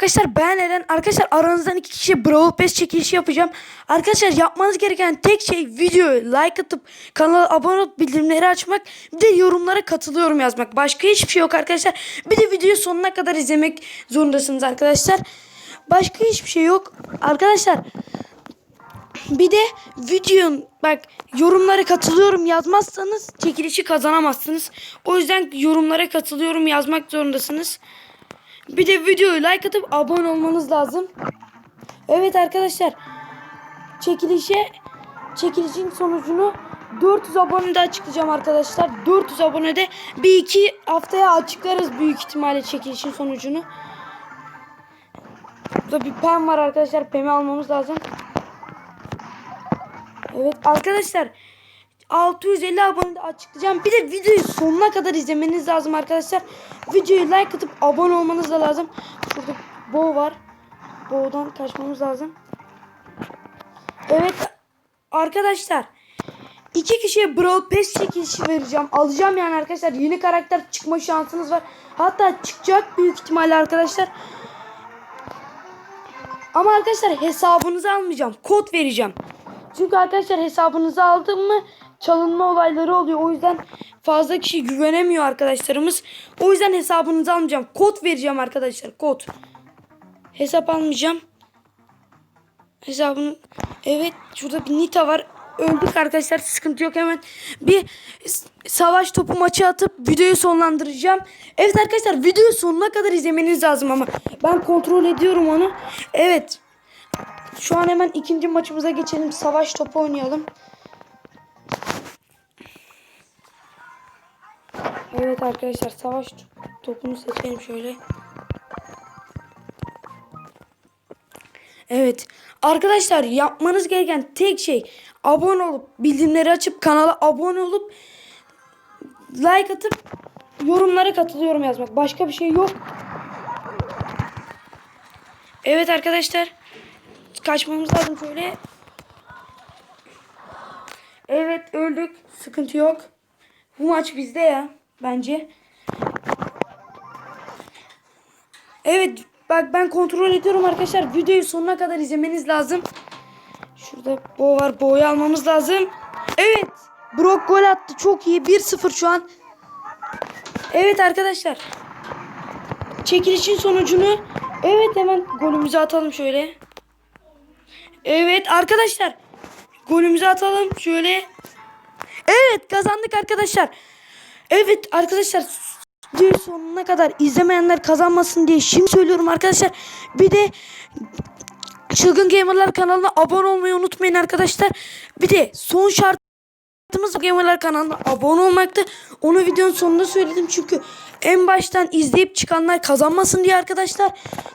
Arkadaşlar ben Eren. Arkadaşlar aranızdan iki kişi Brawl Pass çekilişi yapacağım. Arkadaşlar yapmanız gereken tek şey videoyu like atıp kanala abone olup bildirimleri açmak. Bir de yorumlara katılıyorum yazmak. Başka hiçbir şey yok arkadaşlar. Bir de videoyu sonuna kadar izlemek zorundasınız arkadaşlar. Başka hiçbir şey yok. Arkadaşlar bir de videonun bak yorumlara katılıyorum yazmazsanız çekilişi kazanamazsınız. O yüzden yorumlara katılıyorum yazmak zorundasınız. Bir de videoyu like atıp abone olmanız lazım. Evet arkadaşlar. Çekilişe çekilişin sonucunu 400 abonede açıklayacağım arkadaşlar. 400 abonede bir iki haftaya açıklarız büyük ihtimalle çekilişin sonucunu. Burada bir pen var arkadaşlar. Pen'i almamız lazım. Evet arkadaşlar 650 abonede açıklayacağım. Bir de videoyu sonuna kadar izlemeniz lazım arkadaşlar. Videoyu like atıp abone olmanız da lazım. Şurada bow var. Bow'dan kaçmamız lazım. Evet arkadaşlar iki kişiye Brawl Pass çekilişi vereceğim. Alacağım yani arkadaşlar. Yeni karakter çıkma şansınız var. Hatta çıkacak büyük ihtimalle arkadaşlar. Ama arkadaşlar hesabınızı almayacağım. Kod vereceğim. Çünkü arkadaşlar hesabınızı aldım mı çalınma olayları oluyor. O yüzden fazla kişi güvenemiyor arkadaşlarımız. O yüzden hesabınızı almayacağım. Kod vereceğim arkadaşlar. Kod. Hesap almayacağım. Hesabını evet şurada bir Nita var. Öldük arkadaşlar sıkıntı yok hemen bir savaş topu maçı atıp videoyu sonlandıracağım. Evet arkadaşlar videoyu sonuna kadar izlemeniz lazım ama ben kontrol ediyorum onu. Evet şu an hemen ikinci maçımıza geçelim. Savaş topu oynayalım. Evet arkadaşlar savaş topunu seçelim şöyle. Evet. Arkadaşlar yapmanız gereken tek şey abone olup bildirimleri açıp kanala abone olup like atıp yorumlara katılıyorum yazmak. Başka bir şey yok. Evet arkadaşlar kaçmamız lazım şöyle. Evet öldük. Sıkıntı yok. Bu maç bizde ya bence. Evet bak ben kontrol ediyorum arkadaşlar. Videoyu sonuna kadar izlemeniz lazım. Şurada Bo var. Bo'yu almamız lazım. Evet. Brock gol attı. Çok iyi. 1-0 şu an. Evet arkadaşlar. Çekilişin sonucunu evet hemen golümüzü atalım şöyle. Evet arkadaşlar. Golümüzü atalım şöyle. Evet kazandık arkadaşlar. Evet arkadaşlar videoyu sonuna kadar izlemeyenler kazanmasın diye şimdi söylüyorum arkadaşlar. Bir de Çılgın Gamerlar kanalına abone olmayı unutmayın arkadaşlar. Bir de son şartımız Gamerlar kanalına abone olmaktı. Onu videonun sonunda söyledim çünkü en baştan izleyip çıkanlar kazanmasın diye arkadaşlar.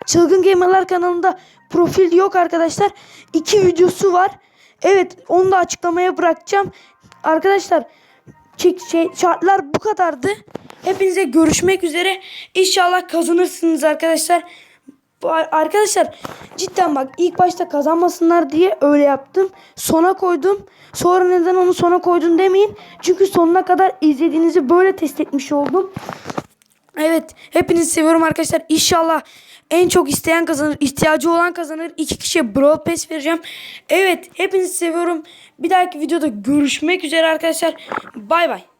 Çılgın Gamerlar kanalında profil yok arkadaşlar. İki videosu var. Evet onu da açıklamaya bırakacağım. Arkadaşlar şey, şartlar bu kadardı. Hepinize görüşmek üzere. İnşallah kazanırsınız arkadaşlar. Arkadaşlar cidden bak ilk başta kazanmasınlar diye öyle yaptım. Sona koydum. Sonra neden onu sona koydun demeyin. Çünkü sonuna kadar izlediğinizi böyle test etmiş oldum. Evet hepinizi seviyorum arkadaşlar. İnşallah en çok isteyen kazanır. ihtiyacı olan kazanır. İki kişiye Brawl Pass vereceğim. Evet hepinizi seviyorum. Bir dahaki videoda görüşmek üzere arkadaşlar. Bay bay.